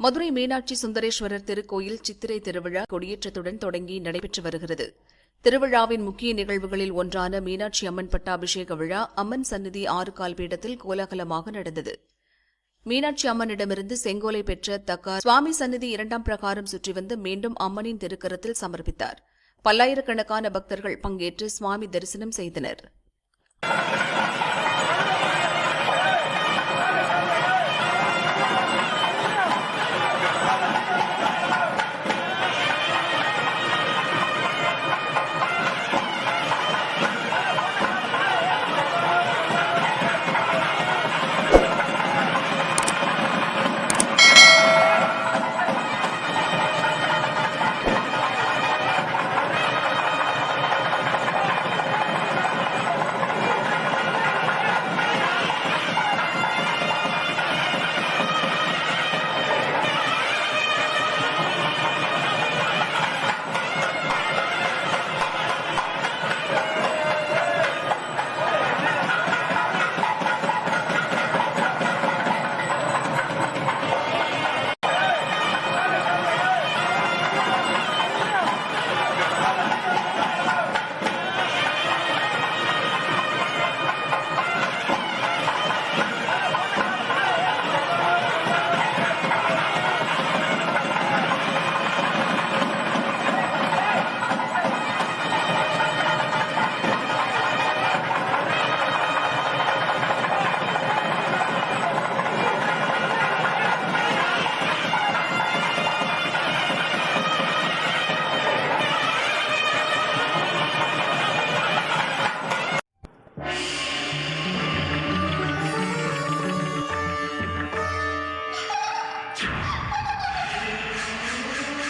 மதுரை மீனாட்சி சுந்தரேஸ்வரர் திருக்கோயில் சித்திரை திருவிழா கொடியேற்றத்துடன் தொடங்கி நடைபெற்று வருகிறது. திருவிழாவின் முக்கிய நிகழ்வுகளில் ஒன்றான மீனாட்சி அம்மன் பட்டாபிஷேக விழா அம்மன் சந்நிதி ஆறு கால் பீடத்தில் கோலாகலமாக நடந்தது. மீனாட்சி அம்மனிடமிருந்து செங்கோலை பெற்ற தக்கார் சுவாமி சந்நிதி இரண்டாம் பிரகாரம் சுற்றி வந்து மீண்டும் அம்மனின் திருக்கரத்தில் சமர்ப்பித்தார். பல்லாயிரக்கணக்கான பக்தர்கள் பங்கேற்று சுவாமி தரிசனம் செய்தனர்.